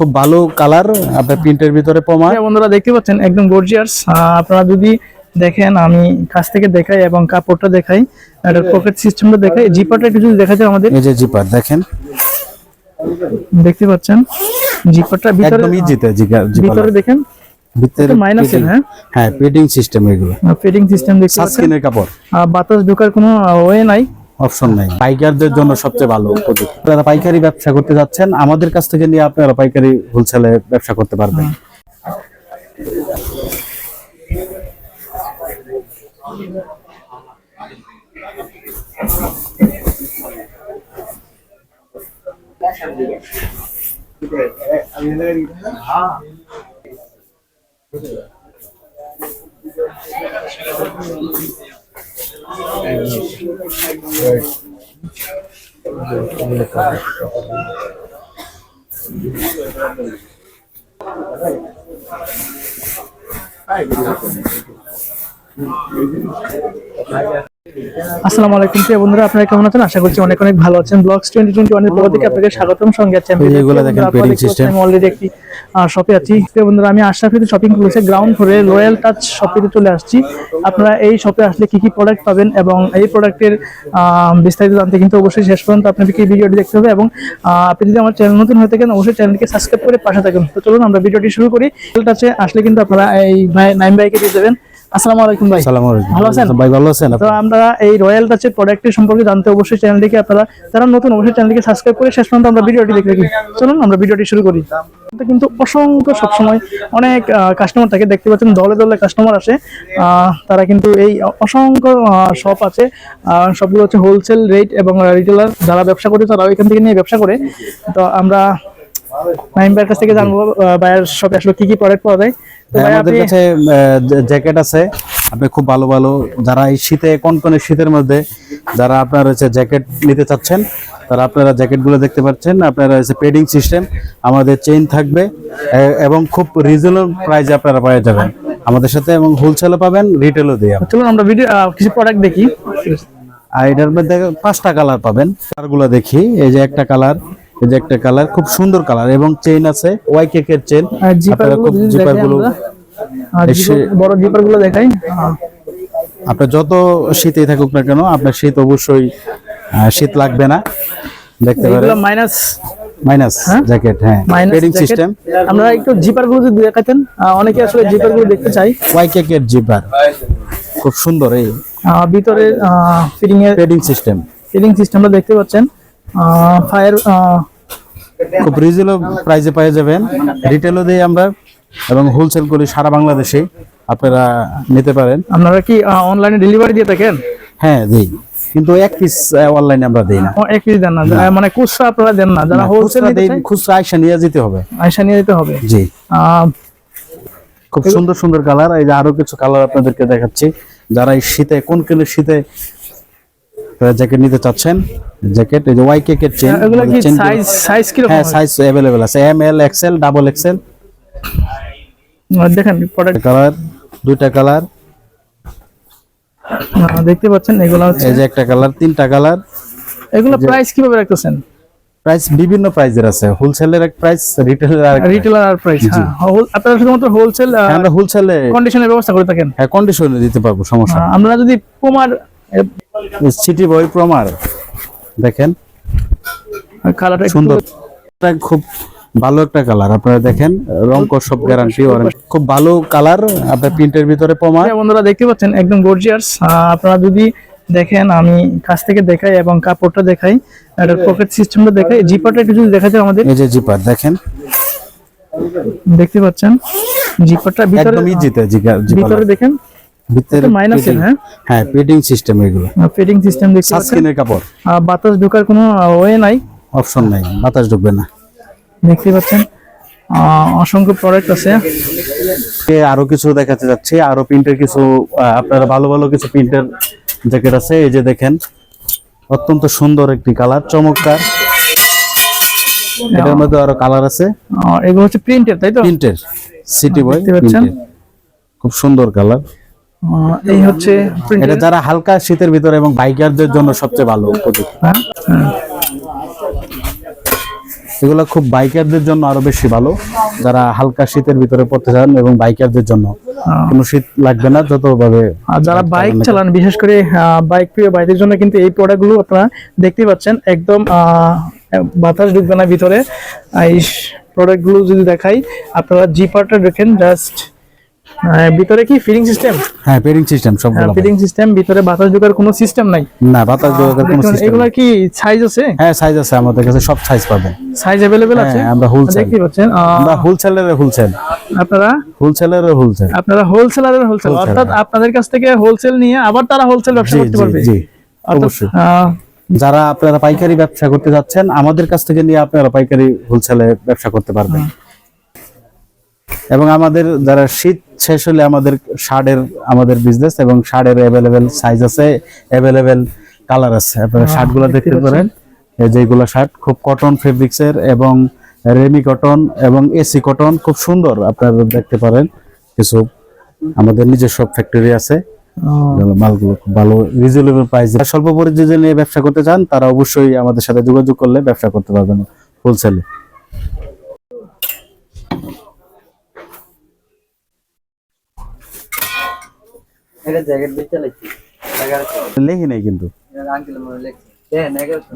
খুব ভালো কালার আপনার প্রিন্টের ভিতরে পমা হ্যাঁ বন্ধুরা দেখতে পাচ্ছেন একদম গর্জিয়াস আপনারা যদি দেখেন আমি কাছ থেকে দেখাই এবং কাপড়টা দেখাই এটার পকেট সিস্টেমটা দেখাই জিপারটা একটু যদি দেখা যায় আমাদের। এই যে জিপার দেখেন। দেখতে পাচ্ছেন জিপারটা ভিতরে একদম ইজিতে জিপার ভিতরে দেখেন ভিতরে মাইনাস হ্যাঁ? হ্যাঁ পেডিং সিস্টেম এগুলো। ফিটিং সিস্টেম দেখতে পাচ্ছেন। সানস্ক্রিনের কাপড়। বাতাস ঢোকার কোনো ওয়ে নাই। অপশন নাই। পাইকারদের জন্য সবচেয়ে ভালো প্রযুক্তি। আপনারা পাইকারি ব্যবসা করতে যাচ্ছেন আমাদের কাছ থেকে নিয়ে আপনারা পাইকারি হোলসেলে ব্যবসা করতে পারবেন। Ai, meu Deus. আসসালামু আলাইকুম প্রিয় বন্ধুরা আপনারা কেমন আছেন? আশা করছি অনেক অনেক ভালো আছেন। ব্লগস টোয়েন্টি টোয়েন্টি ওয়ানের পক্ষ থেকে আপনাকে স্বাগতম। সঙ্গে এই এগুলো দেখেন, পেডিং system। অলরেডি একটি শপে আছি। প্রিয় বন্ধুরা আমি আশরাফিতে শপিং করেছি গ্রাউন্ড ফ্লোরে রয়্যাল টাচ শপিতে চলে আসছি। আপনারা এই শপে আসলে কি কি প্রোডাক্ট পাবেন এবং এই প্রোডাক্টের বিস্তারিত জানতে কিন্তু অবশ্যই শেষ পর্যন্ত আপনাকে এই ভিডিওটি দেখতে হবে এবং আপনি যদি আমার চ্যানেল নতুন হয়ে থাকেন অবশ্যই চ্যানেলকে সাবস্ক্রাইব করে পাশে থাকুন। তো চলুন আমরা ভিডিওটি শুরু করি। রয়্যাল টাচে আসলে কিন্তু আপনারা এই ভাই নাইম ভাইকে দিয়ে দেবেন আসসালামু আলাইকুম ভাই। সালাম আলাইকুম। ভালো আছেন? ভাই ভালো আছেন তো আমরা এই রয়্যাল টাচের প্রোডাক্টের সম্পর্কে জানতে অবশ্যই চ্যানেলটিকে আপনারা যারা নতুন অবশ্যই চ্যানেলটিকে সাবস্ক্রাইব করে শেষ পর্যন্ত আমরা ভিডিওটি দেখতে থাকি চলুন আমরা ভিডিওটি শুরু করি। কিন্তু অসংখ্য সবসময় অনেক কাস্টমার থাকে দেখতে পাচ্ছেন দলে দলে কাস্টমার আসে। তারা কিন্তু এই অসংখ্য শপ আছে। সবগুলো হচ্ছে হোলসেল রেট এবং রিটেলার যারা ব্যবসা করে তারাও এখান থেকে নিয়ে ব্যবসা করে। তো আমরা নাইম ভাইয়ের কাছ থেকে জানব ভাইয়ের শপে আসলে কি কি প্রোডাক্ট পাওয়া যায়। হ্যাঁ, আমাদের কাছে জ্যাকেট আছে আপনি খুব ভালো ভালো যারা এই শীতে কনকনে শীতের মধ্যে যারা আপনার হচ্ছে জ্যাকেট নিতে চাচ্ছেন তারা আপনারা জ্যাকেটগুলো দেখতে পাচ্ছেন আপনারা হচ্ছে পেডিং সিস্টেম আমাদের চেইন থাকবে এবং খুব রিজনেবল প্রাইসে আপনারা পেয়ে যাবেন। আমাদের সাথে এবং হোলসেলও পাবেন রিটেলও দিয়ে চলুন আমরা ভিডিও কিছু প্রোডাক্ট দেখি। আর এটার মধ্যে পাঁচটা কালার পাবেন। কালারগুলো দেখি এই যে একটা কালার এই যে একটা কালার খুব সুন্দর কালার এবং চেইন আছে ওয়াই কেকের চেইন আপনারা খুব জিপারগুলো বড় জিপারগুলো দেখাই। আপনার যত শীতেই থাকুক না কেন আপনার শীত অবশ্যই শীত লাগবে না। দেখতে এগুলো পারেন। মাইনাস মাইনাস জ্যাকেট হ্যাঁ। পেডিং সিস্টেম আমরা একটু জিপারগুলো যদি দেখাতেন অনেকে আসলে জিপারগুলো দেখতে চাই ওয়াই কেকের জিপার খুব সুন্দর এই। ভিতরে ফিটিং এর পেডিং সিস্টেম ফিটিং সিস্টেমটা দেখতে পাচ্ছেন। ফায়ার খুব রিজনেবল প্রাইসে পেয়ে যাবেন রিটেলও দিই আমরা এবং হোলসেল করি সারা বাংলাদেশে। আপনারা নিতে পারেন। আপনারা কি অনলাইনে ডেলিভারি দিয়ে থাকেন? হ্যাঁ দিই। কিন্তু এক পিস অনলাইনে আমরা দিই না। এক পিস দেন না। মানে খুচরা আপনারা দেন না। যারা হোলসেল দিই খুচরা আইসা নিয়ে যেতে হবে। আয়সা নিয়ে যেতে হবে। জি। খুব সুন্দর সুন্দর কালার এই যে আরও কিছু কালার আপনাদেরকে দেখাচ্ছি। যারা এই শীতে কোন কোন শীতে জ্যাকেট নিতে চাচ্ছেন জ্যাকেট এই যে ওয়াই কেকের চেন এগুলো কি সাইজ সাইজ কি রকম হ্যাঁ সাইজ অ্যাভেলেবেল আছে M L XL double XL দেখেন প্রোডাক্ট কালার দুইটা কালার দেখতে পাচ্ছেন এগুলো হচ্ছে এই যে একটা কালার তিনটা কালার এগুলো প্রাইস কীভাবে রাখতেছেন? প্রাইস বিভিন্ন প্রাইজের আছে হোলসেলের এক প্রাইস রিটেলের আর রিটেলার আর প্রাইস হ্যাঁ আপনারা শুধুমাত্র হোলসেল আমরা হোলসেলে কন্ডিশনের ব্যবস্থা করে থাকেন। হ্যাঁ কন্ডিশনে দিতে পারব সমস্যা আমরা যদি পোমার সিটি বয় প্রমার দেখেন। কালারটা সুন্দর। এটা খুব ভালো একটা কালার আপনারা দেখেন রং কর সব গ্যারান্টি খুব ভালো কালার আপনার প্রিন্টের ভিতরে পমা হ্যাঁ, বন্ধুরা দেখতে পাচ্ছেন একদম গর্জিয়াস আপনারা যদি দেখেন আমি কাছ থেকে দেখাই এবং কাপড়টা দেখাই এটার পকেট সিস্টেমটা দেখাই জিপারটা একটু যদি দেখা যায় আমাদের। এই যে জিপার দেখেন। দেখতে পাচ্ছেন জিপারটা ভিতরে একদম ইজিতে জিপার ভিতরে দেখেন। ভিতরে মাইনাস হ্যাঁ? হ্যাঁ পেডিং সিস্টেম এগুলো। ফিটিং সিস্টেম দেখতে পাচ্ছেন। সানস্ক্রিনের কাপড়। বাতাস ঢোকার কোনো ওয়ে নাই। অপশন নাই বাতাস ঢুকবে না। দেখতে পাচ্ছেন। অসংখ্য প্রোডাক্ট আছে। আরও কিছু দেখাতে যাচ্ছি। আরও প্রিন্টের কিছু আপনারা ভালো ভালো কিছু প্রিন্টের জ্যাকেট আছে। এই যে দেখেন অত্যন্ত সুন্দর একটি কালার চমৎকার। এটার মধ্যে আরও কালার আছে। এগুলো হচ্ছে প্রিন্টের তাই তো? প্রিন্টের সিটি বয় দেখতে পাচ্ছেন? খুব সুন্দর কালার এই হচ্ছে এটা যারা হালকা শীতের ভিতরে এবং বাইকারদের জন্য সবচেয়ে ভালো উপযুক্ত হ্যাঁ? হ্যাঁ। এগুলো খুব বাইকারদের জন্য আরও বেশি ভালো। যারা হালকা শীতের ভিতরে পড়তে চান এবং বাইকারদের জন্য। কোনো শীত লাগবে না যতভাবে আর যারা বাইক চালান বিশেষ করে বাইক প্রিয় বাইকের জন্য কিন্তু এই প্রোডাক্টগুলো আপনারা দেখতে পাচ্ছেন। একদম বাতাস ঢুকবে না ভিতরে। এই প্রোডাক্টগুলো যদি দেখাই আপনারা জি পার্টটা দেখেন জাস্ট ভিতরে কি ফিডিং সিস্টেম হ্যাঁ সিস্টেম সবগুলো সিস্টেম ভিতরে বাতাস ঢোকার কোনো সিস্টেম নাই? না বাতাস যোগাযোগের কোনো সিস্টেম এগুলা কি সাইজ আছে? হ্যাঁ সাইজ আছে আমাদের কাছে সব সাইজ পাবেন। সাইজ অ্যাভেলেবেল আছে? হ্যাঁ, আমরা wholesale। দেখতে পাচ্ছেন আমরা হোলসেলের হোলসেল আপনারা? হোলসেলের হোলসেল আপনারা হোলসেলারের হোলসেল অর্থাৎ আপনাদের কাছ থেকে হোলসেল নিয়ে আবার তারা হোলসেল ব্যবসা করতে পারবে? জি অবশ্যই। যারা আপনারা পাইকারি ব্যবসা করতে যাচ্ছেন আমাদের কাছ থেকে নিয়ে আপনারা পাইকারি হোলসেলে ব্যবসা করতে পারবেন। এবং আমাদের যারা শীত শেষ হলে আমাদের শার্টের আমাদের বিজনেস এবং শার্টের অ্যাভেলেবেল সাইজ আছে অ্যাভেলেবেল কালার আছে। আপনারা শার্টগুলো দেখতে পারেন। এই যেগুলো শার্ট খুব কটন ফেব্রিক্সের এবং রেমি কটন এবং এসি কটন খুব সুন্দর আপনারা দেখতে পারেন। কিছু আমাদের নিজস্ব ফ্যাক্টরি আছে। মালগুলো খুব ভালো রিজনেবল প্রাইস স্বল্প পরিচয় নিয়ে ব্যবসা করতে চান তারা অবশ্যই আমাদের সাথে যোগাযোগ করলে ব্যবসা করতে পারবেন হোলসেলে এটা জ্যাকেট বেচে এগারোশো লেখি নাই কিন্তু। আঙ্কেল মনে লেখছে। দেন এগারোশো